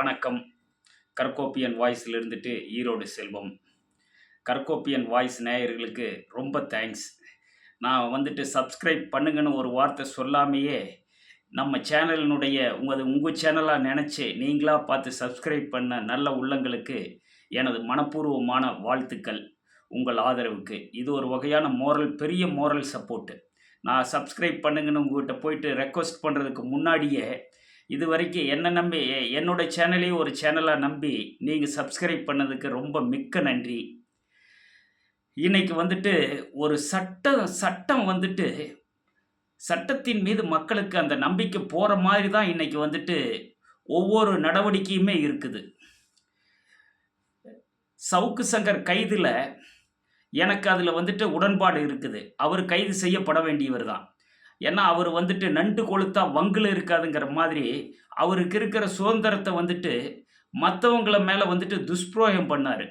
வணக்கம். கற்கோப்பியன் வாய்ஸில் இருந்துட்டு ஈரோடு செல்வம். கற்கோப்பியன் வாய்ஸ் நேயர்களுக்கு ரொம்ப தேங்க்ஸ் நான் வந்துட்டு சப்ஸ்கிரைப் பண்ணுங்கன்னு ஒரு வார்த்தை சொல்லாமையே நம்ம சேனலினுடைய உங்கள் உங்கள் சேனலாக நினச்சி நீங்களாக பார்த்து சப்ஸ்கிரைப் பண்ண நல்ல உள்ளங்களுக்கு எனது மனப்பூர்வமான வாழ்த்துக்கள். உங்கள் ஆதரவுக்கு. இது ஒரு வகையான மோரல் பெரிய மோரல் சப்போர்ட்டு நான் சப்ஸ்கிரைப் பண்ணுங்கன்னு உங்கள்கிட்ட போயிட்டு ரெக்வஸ்ட் பண்ணுறதுக்கு முன்னாடியே இது வரைக்கும் என்னை நம்பி என்னோட சேனலையும் ஒரு சேனலாக நம்பி நீங்கள் சப்ஸ்கிரைப் பண்ணதுக்கு ரொம்ப மிக்க நன்றி. இன்றைக்கி வந்துட்டு ஒரு சட்டம் சட்டம் வந்துட்டு சட்டத்தின் மீது மக்களுக்கு அந்த நம்பிக்கை போகிற மாதிரி தான் இன்றைக்கி வந்துட்டு ஒவ்வொரு நடவடிக்கையுமே இருக்குது. சவுக்கு சங்கர் கைதில் எனக்கு அதில் வந்துட்டு உடன்பாடு இருக்குது. அவர் கைது செய்யப்பட வேண்டியவர் தான். ஏன்னா அவர் வந்துட்டு நண்டு கொளுத்தா வங்கில் இருக்காதுங்கிற மாதிரி அவருக்கு இருக்கிற சுதந்திரத்தை வந்துட்டு மற்றவங்கள மேலே வந்துட்டு துஷ்பிரோகம் பண்ணார்.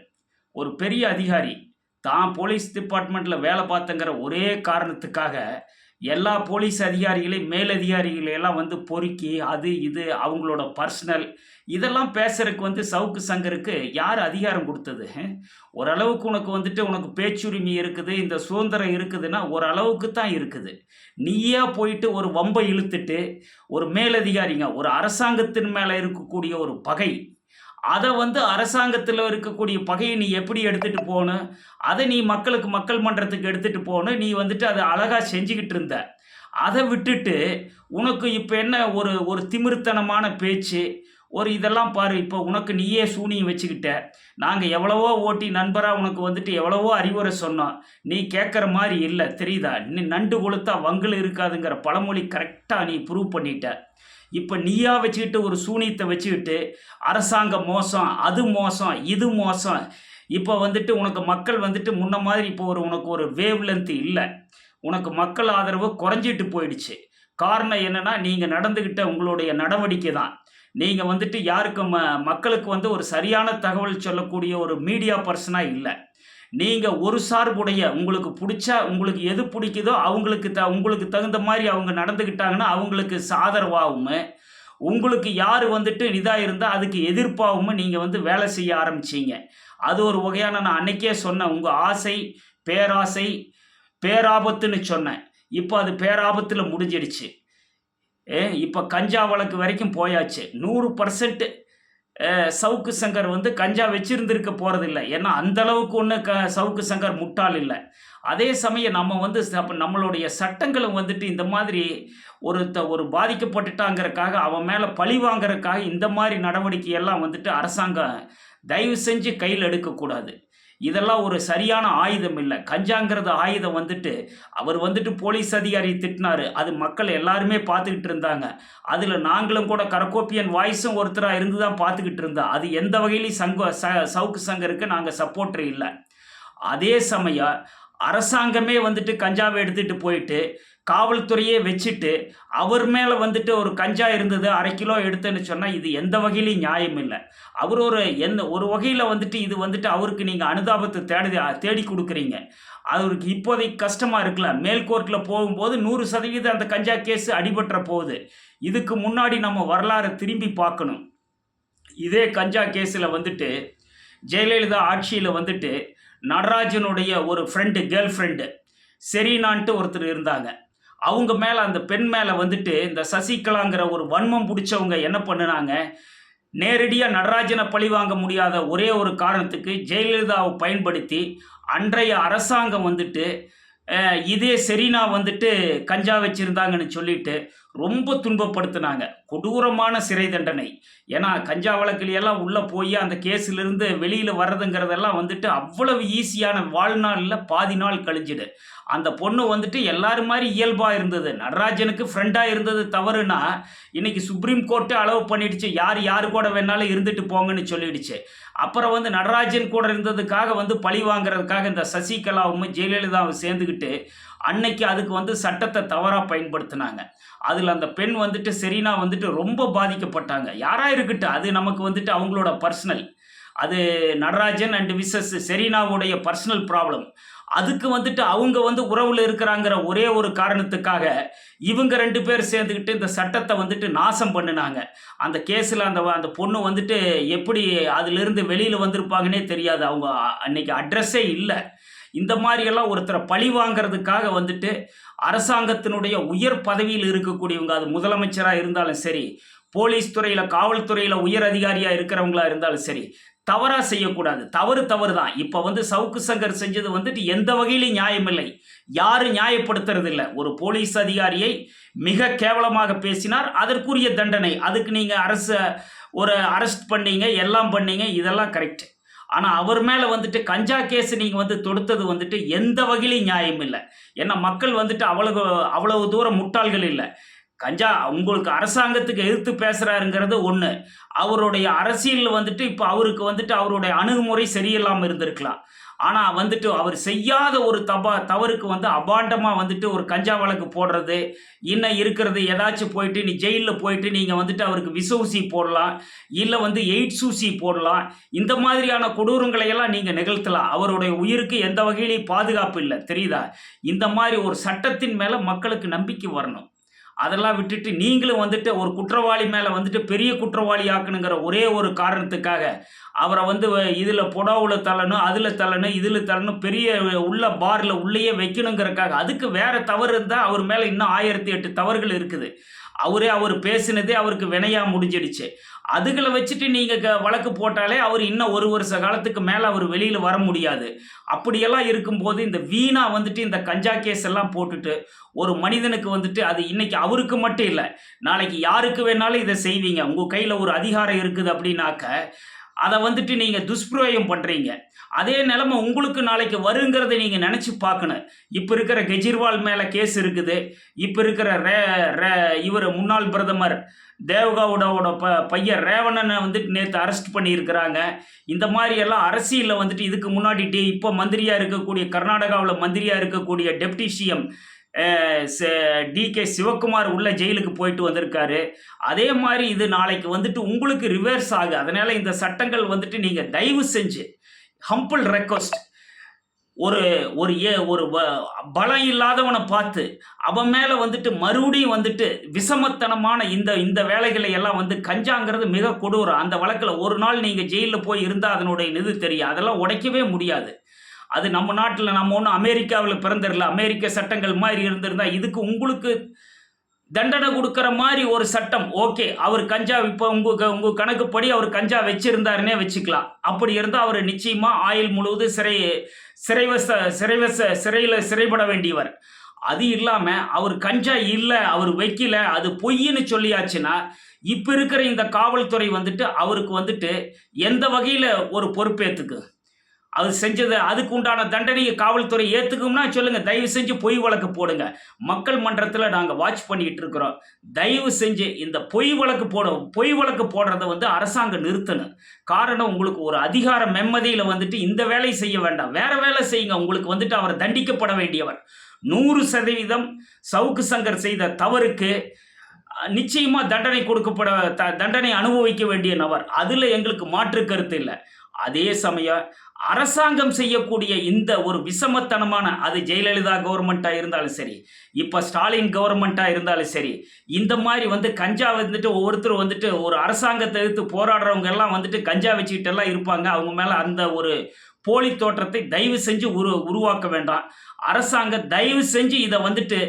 ஒரு பெரிய அதிகாரி தான் போலீஸ் டிபார்ட்மெண்ட்டில் வேலை பார்த்தங்கிற ஒரே காரணத்துக்காக எல்லா போலீஸ் அதிகாரிகளையும் மேலதிகாரிகளையெல்லாம் வந்து பொறுக்கி அது இது அவங்களோட பர்சனல் இதெல்லாம் பேசுறதுக்கு வந்து சவுக்கு சங்கருக்கு யார் அதிகாரம் கொடுத்தது? ஓரளவுக்கு உனக்கு வந்துட்டு உனக்கு பேச்சுரிமை இருக்குது இந்த சுதந்திரம் இருக்குதுன்னா ஓரளவுக்கு தான் இருக்குது. நீயே போயிட்டு ஒரு வம்பை இழுத்துட்டு ஒரு மேலதிகாரிங்க ஒரு அரசாங்கத்தின் மேலே இருக்கக்கூடிய ஒரு பகை அதை வந்து அரசாங்கத்தில் இருக்கக்கூடிய பகையை நீ எப்படி எடுத்துகிட்டு போகணும் அதை நீ மக்களுக்கு மக்கள் மன்றத்துக்கு எடுத்துகிட்டு போகணும் நீ வந்துட்டு அதை அழகாக செஞ்சுக்கிட்டு இருந்த. அதை விட்டுட்டு உனக்கு இப்போ என்ன ஒரு ஒரு திமிருத்தனமான பேச்சு ஒரு இதெல்லாம் பாரு இப்போ உனக்கு நீயே சூனியம் வச்சுக்கிட்ட. நாங்கள் எவ்வளவோ ஓட்டி நண்பராக உனக்கு வந்துட்டு எவ்வளவோ அறிவுரை சொன்னோம். நீ கேட்குற மாதிரி இல்லை தெரியுதா? நீ நண்டு கொளுத்தா வங்கில் இருக்காதுங்கிற பழமொழி கரெக்டாக நீ ப்ரூவ் பண்ணிட்ட. இப்போ நீயா வச்சுக்கிட்டு ஒரு சூனியத்தை வச்சுக்கிட்டு அரசாங்கம் மோசம் அது மோசம் இது மோசம் இப்போ வந்துட்டு உனக்கு மக்கள் வந்துட்டு முன்ன மாதிரி இப்போ ஒரு உனக்கு ஒரு வேவ் லென்த் இல்லை. உனக்கு மக்கள் ஆதரவு குறைஞ்சிட்டு போயிடுச்சு. காரணம் என்னென்னா நீங்கள் நடந்துக்கிட்ட உங்களுடைய நடவடிக்கை தான். நீங்கள் வந்துட்டு யாருக்கும் ம மக்களுக்கு வந்து ஒரு சரியான தகவல் சொல்லக்கூடிய ஒரு மீடியா பர்சனாக இல்லை. நீங்கள் ஒரு சார்புடைய உங்களுக்கு பிடிச்சா உங்களுக்கு எது பிடிக்குதோ அவங்களுக்கு த உங்களுக்கு தகுந்த மாதிரி அவங்க நடந்துக்கிட்டாங்கன்னா அவங்களுக்கு ஆதரவாகவும் உங்களுக்கு யார் வந்துட்டு இதாக இருந்தால் அதுக்கு எதிர்ப்பாகவும் நீங்கள் வந்து வேலை செய்ய ஆரம்பிச்சீங்க. அது ஒரு வகையான நான் அன்னைக்கே சொன்னேன். உங்கள் ஆசை பேராசை பேராபத்துன்னு சொன்னேன். இப்போ அது பேராபத்தில் முடிஞ்சிடுச்சு. ஏ இப்போ கஞ்சா வழக்கு வரைக்கும் போயாச்சு. நூறு பர்சன்ட்டு சவுக்கு சங்கர் வந்து கஞ்சா வச்சிருந்திருக்க போகிறதில்ல ஏன்னா அந்தளவுக்கு ஒன்று க சவுக்கு சங்கர் முட்டாள் இல்லை. அதே சமயம் நம்ம வந்து நம்மளுடைய சட்டங்களும் வந்துட்டு இந்த மாதிரி ஒரு த ஒரு பாதிக்கப்பட்டுட்டாங்கிறக்காக அவன் மேலே பழி வாங்குறதுக்காக இந்த மாதிரி நடவடிக்கையெல்லாம் வந்துட்டு அரசாங்கம் தயவு செஞ்சு கையில் எடுக்கக்கூடாது. இதெல்லாம் ஒரு சரியான ஆயுதம் இல்லை. கஞ்சாங்கிறது ஆயுதம் வந்துட்டு அவர் வந்துட்டு போலீஸ் அதிகாரி திட்டினாரு. அது மக்கள் எல்லாருமே பார்த்துக்கிட்டு இருந்தாங்க. அதில் நாங்களும் கூட கரக்கோப்பியன் வாய்ஸும் ஒருத்தராக இருந்து தான் பார்த்துக்கிட்டு இருந்தோம் அது எந்த வகையிலையும் சங்க ச சவுக்கு சங்கருக்கு நாங்கள் சப்போர்ட்ரு இல்லை. அதே சமயம் அரசாங்கமே வந்துட்டு கஞ்சாவை எடுத்துகிட்டு போயிட்டு காவல்துறையே வச்சுட்டு அவர் மேலே வந்துட்டு ஒரு கஞ்சா இருந்தது அரை கிலோ எடுத்தேன்னு சொன்னால் இது எந்த வகையிலையும் நியாயம் இல்லை. அவர் ஒரு எந்த ஒரு வகையில் வந்துட்டு இது வந்துட்டு அவருக்கு நீங்கள் அனுதாபத்தை தேடி தேடி கொடுக்குறீங்க. அவருக்கு இப்போதைக்கு கஷ்டமாக இருக்குல்ல. மேல் கோர்ட்டில் போகும்போது நூறு சதவீதம் அந்த கஞ்சா கேஸ் அடிபட்டுற போகுது இதுக்கு முன்னாடி நம்ம வரலாறை திரும்பி பார்க்கணும். இதே கஞ்சா கேஸில் வந்துட்டு ஜெயலலிதா ஆட்சியில் வந்துட்டு நடராஜனுடைய ஒரு ஃப்ரெண்டு கேர்ள் ஃப்ரெண்டு செரீனான்ட்டு ஒருத்தர் இருந்தாங்க. அவங்க மேலே அந்த பெண் மேலே வந்துட்டு இந்த சசிகலாங்கிற ஒரு வன்மம் பிடிச்சவங்க என்ன பண்ணுனாங்க? நேரடியாக நடராஜனை பழி வாங்க முடியாத ஒரே ஒரு காரணத்துக்கு ஜெயலலிதாவை பயன்படுத்தி அன்றைய அரசாங்கம் வந்துட்டு இதே செரீனா வந்துட்டு கஞ்சா வச்சுருந்தாங்கன்னு சொல்லிட்டு ரொம்ப துன்பப்படுத்தினாங்க. கொடூரமான சிறை தண்டனை. ஏன்னா கஞ்சா வழக்குலையெல்லாம் உள்ளே போய் அந்த கேஸிலிருந்து வெளியில் வர்றதுங்கிறதெல்லாம் வந்துட்டு அவ்வளவு ஈஸியான வாழ்நாளில் பாதி நாள் கழிஞ்சிடு அந்த பொண்ணு வந்துட்டு எல்லாரும் மாதிரி இயல்பாக இருந்தது. நடராஜனுக்கு ஃப்ரெண்டாக இருந்தது தவறுனா இன்னைக்கு சுப்ரீம் கோர்ட்டே அளவு பண்ணிடுச்சு. யார் யார் கூட வேணாலும் இருந்துட்டு போங்கன்னு சொல்லிடுச்சு. அப்புறம் வந்து நடராஜன் கூட இருந்ததுக்காக வந்து பழி வாங்குறதுக்காக இந்த சசிகலாவும் ஜெயலலிதாவும் சேர்ந்துக்கிட்டு அன்னைக்கு அதுக்கு வந்து சட்டத்தை தவறாக பயன்படுத்தினாங்க. அதில் அந்த பெண் வந்துட்டு செரீனா வந்துட்டு ரொம்ப பாதிக்கப்பட்டாங்க. யாராக இருக்கட்டும் அது நமக்கு வந்துட்டு அவங்களோட பர்சனல் அது நடராஜன் அண்ட் விசஸ் செரீனாவுடைய பர்சனல் ப்ராப்ளம் அதுக்கு வந்துட்டு அவங்க வந்து உறவில் இருக்கிறாங்கிற ஒரே ஒரு காரணத்துக்காக இவங்க ரெண்டு பேர் சேர்ந்துக்கிட்டு இந்த சட்டத்தை வந்துட்டு நாசம் பண்ணினாங்க. அந்த கேஸில் அந்த அந்த பொண்ணு வந்துட்டு எப்படி அதிலிருந்து வெளியில் வந்திருப்பாங்கன்னே தெரியாது. அவங்க அன்னைக்கு அட்ரஸே இல்லை. இந்த மாதிரியெல்லாம் ஒருத்தரை பழி வாங்கிறதுக்காக வந்துட்டு அரசாங்கத்தினுடைய உயர் பதவியில் இருக்கக்கூடியவங்க அது முதலமைச்சராக இருந்தாலும் சரி போலீஸ் துறையில் காவல்துறையில் உயர் அதிகாரியாக இருக்கிறவங்களா இருந்தாலும் சரி தவறாக செய்யக்கூடாது. தவறு தவறு தான் இப்போ வந்து சவுக்கு சங்கர் செஞ்சது வந்துட்டு எந்த வகையிலும் நியாயமில்லை. யாரும் நியாயப்படுத்துறது இல்லை ஒரு போலீஸ் அதிகாரியை மிக கேவலமாக பேசினார். அதற்குரிய தண்டனை. அதுக்கு நீங்கள் அரசு ஒரு அரெஸ்ட் பண்ணீங்க எல்லாம் பண்ணீங்க இதெல்லாம் கரெக்ட் ஆனால் அவர் மேலே வந்துட்டு கஞ்சா கேஸ் நீங்கள் வந்து தொடுத்தது வந்துட்டு எந்த வகையிலையும் நியாயம் இல்லை. ஏன்னா மக்கள் வந்துட்டு அவ்வளவு அவ்வளவு தூரம் முட்டாள்கள் இல்லை. கஞ்சா உங்களுக்கு அரசாங்கத்துக்கு எதிர்த்து பேசுகிறாருங்கிறது ஒன்று அவருடைய அரசியலில் வந்துட்டு இப்போ அவருக்கு வந்துட்டு அவருடைய அணுகுமுறை சரியில்லாமல் இருந்திருக்கலாம். ஆனால் வந்துட்டு அவர் செய்யாத ஒரு தபா தவறுக்கு வந்து அபாண்டமாக வந்துட்டு ஒரு கஞ்சா வழக்கு போடுறது இன்னும் இருக்கிறது ஏதாச்சும் போயிட்டு நீ ஜெயிலில் போயிட்டு நீங்கள் வந்துட்டு அவருக்கு விஷ ஊசி போடலாம் இல்லை வந்து எய்ட்ஸ் ஊசி போடலாம் இந்த மாதிரியான கொடூரங்களை எல்லாம் நீங்கள் நிகழ்த்தலாம். அவருடைய உயிருக்கு எந்த வகையிலையும் பாதுகாப்பு இல்லை. தெரியுதா? இந்த மாதிரி ஒரு சட்டத்தின் மேலே மக்களுக்கு நம்பிக்கை வரணும். அதெல்லாம் விட்டுட்டு நீங்களும் வந்துட்டு ஒரு குற்றவாளி மேலே வந்துட்டு பெரிய குற்றவாளி ஆக்கணுங்கிற ஒரே ஒரு காரணத்துக்காக அவரை வந்து இதில் புடாவில் தள்ளணும் அதில் தள்ளணும் இதில் தள்ளணும் பெரிய உள்ள பாரில் உள்ளேயே வைக்கணுங்கிறக்காக அதுக்கு வேறு தவறு இருந்தால் அவர் மேலே இன்னும் ஆயிரத்தி எட்டு தவறுகள் இருக்குது. அவரே அவர் பேசினதே அவருக்கு வினையாக முடிஞ்சிடுச்சு. அதுகளை வச்சுட்டு நீங்கள் க வழக்கு போட்டாலே அவர் இன்னும் ஒரு வருஷ காலத்துக்கு மேலே அவர் வெளியில் வர முடியாது. அப்படியெல்லாம் இருக்கும்போது இந்த வீணா வந்துட்டு இந்த கஞ்சா கேஸ் எல்லாம் போட்டுட்டு ஒரு மனிதனுக்கு வந்துட்டு அது இன்னைக்கு அவருக்கு மட்டும் இல்லை நாளைக்கு யாருக்கு வேணாலும் இதை செய்வீங்க. உங்கள் கையில் ஒரு அதிகாரம் இருக்குது அப்படின்னாக்க அதை வந்துட்டு நீங்கள் துஷ்பிரயோகம் பண்ணுறீங்க அதே நிலமை உங்களுக்கு நாளைக்கு வருங்கிறத நீங்கள் நினச்சி பார்க்கணும். இப்போ இருக்கிற கெஜ்ரிவால் மேலே கேஸ் இருக்குது. இப்போ இருக்கிற ரே ரே இவர் முன்னாள் பிரதமர் தேவகவுடாவோட ப பையன் ரேவணனை வந்துட்டு நேற்று அரெஸ்ட் பண்ணியிருக்கிறாங்க. இந்த மாதிரி எல்லாம் அரசியலில் வந்துட்டு இதுக்கு முன்னாடி இப்போ மந்திரியாக இருக்கக்கூடிய கர்நாடகாவில் மந்திரியாக இருக்கக்கூடிய deputy CM D K Shivakumar உள்ள ஜெயிலுக்கு போயிட்டு வந்திருக்காரு. அதே மாதிரி இது நாளைக்கு வந்துட்டு உங்களுக்கு ரிவர்ஸ் ஆகு. அதனால இந்த சட்டங்கள் வந்துட்டு நீங்கள் தயவு செஞ்சு ஹம்பிள் ரெக்வஸ்ட் ஒரு ஒரு ஏ ஒரு வ- பலம் இல்லாதவனை பார்த்து அவன் மேலே வந்துட்டு மறுபடியும் வந்துட்டு விஷமத்தனமான இந்த இந்த வேலைகளை எல்லாம் வந்து கஞ்சாங்கிறது மிக கொடூரம். அந்த வழக்கில் ஒரு நாள் நீங்கள் ஜெயிலில் போய் இருந்தால் அதனுடைய இது தெரியும். அதெல்லாம் உடைக்கவே முடியாது. அது நம்ம நாட்டில் நம்ம ஒன்றும் அமெரிக்காவில் பிறந்திரல. அமெரிக்க சட்டங்கள் மாதிரி இருந்திருந்தால் இதுக்கு உங்களுக்கு தண்டனை கொடுக்குற மாதிரி ஒரு சட்டம். ஓகே அவர் கஞ்சா இப்போ உங்கள் உங்கள் கணக்குப்படி அவர் கஞ்சா வச்சிருந்தாருன்னே வச்சுக்கலாம். அப்படி இருந்தால் அவர் நிச்சயமாக ஆயுள் முழுவதும் சிறை சிறைவச சிறைவச சிறையில் சிறைப்பட வேண்டியவர். அது இல்லாமல் அவர் கஞ்சா இல்லை அவர் வைக்கல அது பொய்ன்னு சொல்லியாச்சுன்னா இப்போ இருக்கிற இந்த காவல்துறை வந்துட்டு அவருக்கு வந்துட்டு எந்த வகையில் ஒரு பொறுப்பேற்றுக்கு அது செஞ்சது அதுக்கு உண்டான தண்டனையை காவல்துறை ஏற்றுக்கும்னா சொல்லுங்கள் தயவு செஞ்சு பொய் வழக்கு போடுங்க. மக்கள் மன்றத்தில் நாங்கள் வாட்ச் பண்ணிகிட்டு இருக்கிறோம். தயவு செஞ்சு இந்த பொய் வழக்கு போட பொய் வழக்கு போடுறத வந்து அரசாங்கம் நிறுத்தணும். காரணம் உங்களுக்கு ஒரு அதிகார மெம்மதியில் வந்துட்டு இந்த வேலையை செய்ய வேண்டாம். வேற வேலை செய்யுங்க உங்களுக்கு வந்துட்டு அவர் தண்டிக்கப்பட வேண்டியவர். நூறு சதவீதம் சவுக்கு சங்கர் செய்த தவறுக்கு நிச்சயமாக தண்டனை கொடுக்கப்பட த தண்டனை அனுபவிக்க வேண்டிய நபர். அதில் எங்களுக்கு மாற்று கருத்து இல்லை. அதே சமயம் அரசாங்கம் செய்யக்கூடிய இந்த ஒரு விஷமத்தனமான அது ஜெயலலிதா கவர்மெண்ட்டாக இருந்தாலும் சரி இப்போ ஸ்டாலின் கவர்மெண்ட்டாக இருந்தாலும் சரி இந்த மாதிரி வந்து கஞ்சா வந்துட்டு ஒவ்வொருத்தரும் வந்துட்டு ஒரு அரசாங்கத்தை எதிர்த்து போராடுறவங்க எல்லாம் வந்துட்டு கஞ்சா வச்சுக்கிட்டு எல்லாம் இருப்பாங்க. அவங்க மேலே அந்த ஒரு போலி தோற்றத்தை தயவு செஞ்சு உரு உருவாக்க வேண்டாம். அரசாங்கம் தயவு செஞ்சு இதை வந்துட்டு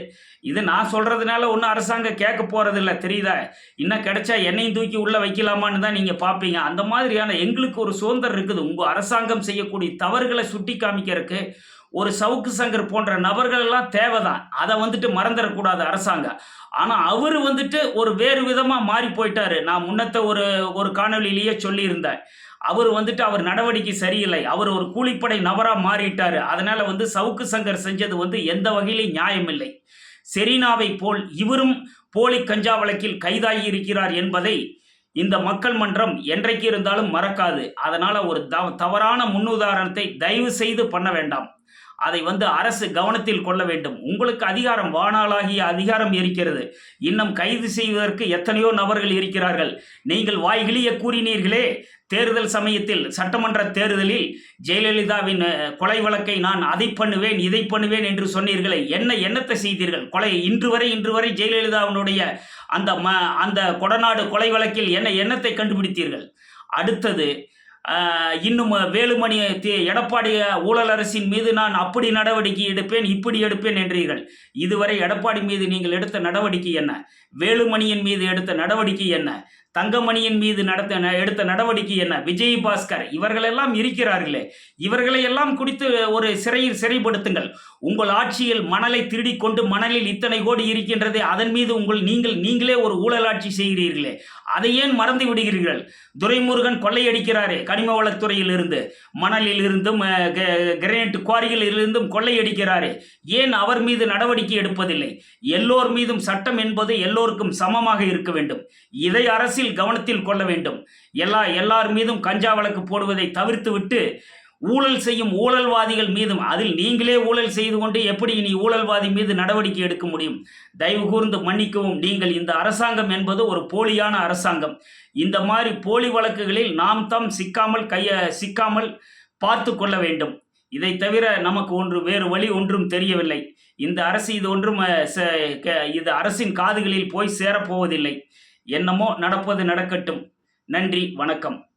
இது நான் சொல்கிறதுனால ஒன்றும் அரசாங்கம் கேட்க போகிறதில்ல தெரியுதா? இன்னும் கிடைச்சா என்னையும் தூக்கி உள்ளே வைக்கலாமான்னு தான் நீங்கள் பார்ப்பீங்க. அந்த மாதிரியான எங்களுக்கு ஒரு சுதந்திரம் இருக்குது. உங்கள் அரசாங்கம் செய்யக்கூடிய தவறுகளை சுட்டி காமிக்கிறதுக்கு ஒரு சவுக்கு சங்கர் போன்ற நபர்கள் எல்லாம் தேவைதான். அதை வந்துட்டு மறந்துடக்கூடாது அரசாங்கம். ஆனால் அவர் வந்துட்டு ஒரு வேறு விதமாக மாறி போயிட்டாரு. நான் முன்னத்த ஒரு ஒரு காணொளியிலேயே சொல்லியிருந்தேன். அவர் வந்துட்டு அவர் நடவடிக்கை சரியில்லை. அவர் ஒரு கூலிப்படை நபராக மாறிட்டார். அதனால் வந்து சவுக்கு சங்கர் செஞ்சது வந்து எந்த வகையிலும் நியாயமில்லை. செரீனாவை போல் இவரும் போலி கஞ்சா வழக்கில் கைதாகி இருக்கிறார் என்பதை இந்த மக்கள் மன்றம் என்றைக்கு இருந்தாலும் மறக்காது. அதனால் ஒரு தவ தவறான முன்னுதாரணத்தை தயவு செய்து பண்ண வேண்டாம். அதை வந்து அரசு கவனத்தில் கொள்ள வேண்டும். உங்களுக்கு அதிகாரம் வானாளாகிய அதிகாரம் இருக்கிறது. இன்னும் கைது செய்வதற்கு எத்தனையோ நபர்கள் இருக்கிறார்கள். நீங்கள் வாய்கிளிய கூறினீர்களே தேர்தல் சமயத்தில் சட்டமன்ற தேர்தலில் ஜெயலலிதாவின் கொலை வழக்கை நான் அதை பண்ணுவேன் இதை பண்ணுவேன் என்று சொன்னீர்களே என்ன என்னத்தை செய்தீர்கள்? கொலை இன்று வரை இன்று வரை ஜெயலலிதாவினுடைய அந்த ம அந்த கொடநாடு கொலை வழக்கில் என்ன எண்ணத்தை கண்டுபிடித்தீர்கள்? அடுத்தது இன்னும் வேலுமணி எடப்பாடி ஊழல் அரசின் மீது நான் அப்படி நடவடிக்கை எடுப்பேன் இப்படி எடுப்பேன் என்றீர்கள். இதுவரை எடப்பாடி மீது நீங்கள் எடுத்த நடவடிக்கை என்ன? வேலுமணியின் மீது எடுத்த நடவடிக்கை என்ன? தங்கமணியின் மீது நடத்த ந- எடுத்த நடவடிக்கை என்ன? விஜய் பாஸ்கர். இவர்களெல்லாம் இருக்கிறார்களே. இவர்களை எல்லாம் குறித்து ஒரு சிறையில் சிறைப்படுத்துங்கள். உங்கள் ஆட்சியில் மணலை திருடி கொண்டு மணலில் இத்தனை கோடி இருக்கின்றது அதன் மீது உங்கள் நீங்கள் நீங்களே ஒரு ஊழல் ஆட்சி செய்கிறீர்களே. அதை ஏன் மறந்து விடுகிறீர்கள்? துரைமுருகன் கொள்ளையடிக்கிறாரே கனிம வளத்துறையில் இருந்து. மணலில் இருந்தும் கிரேனைட் குவாரிகளில் இருந்தும் கொள்ளையடிக்கிறாரே. ஏன் அவர் மீது நடவடிக்கை எடுப்பதில்லை? எல்லோர் மீதும் சட்டம் என்பது எல்லோருக்கும் சமமாக இருக்க வேண்டும். இதை அரசு அரசில் கவனத்தில் கொள்ள வேண்டும். எல்லா எல்லார் மீதும் கஞ்சா வழக்கு போடுவதை தவிர்த்துவிட்டு ஊழல் செய்யும் ஊழல்வாதிகள் மீதும் அதில் நீங்களே ஊழல் செய்து கொண்டு எப்படி இனி ஊழல்வாதி மீது நடவடிக்கை எடுக்க முடியும்? தயவு கூர்ந்து மன்னிக்கவும் நீங்கள் இந்த அரசாங்கம் என்பது ஒரு போலியான அரசாங்கம். இந்த மாதிரி போலி வழக்குகளில் நாம் தாம் சிக்காமல் கைய சிக்காமல் பார்த்து கொள்ள வேண்டும். இதை தவிர நமக்கு ஒன்று வேறு வழி ஒன்றும் தெரியவில்லை. இந்த அரசு இது ஒன்றும் இது அரசின் காதுகளில் போய் சேரப்போவதில்லை. என்னமோ நடப்பது நடக்கட்டும். நன்றி வணக்கம்.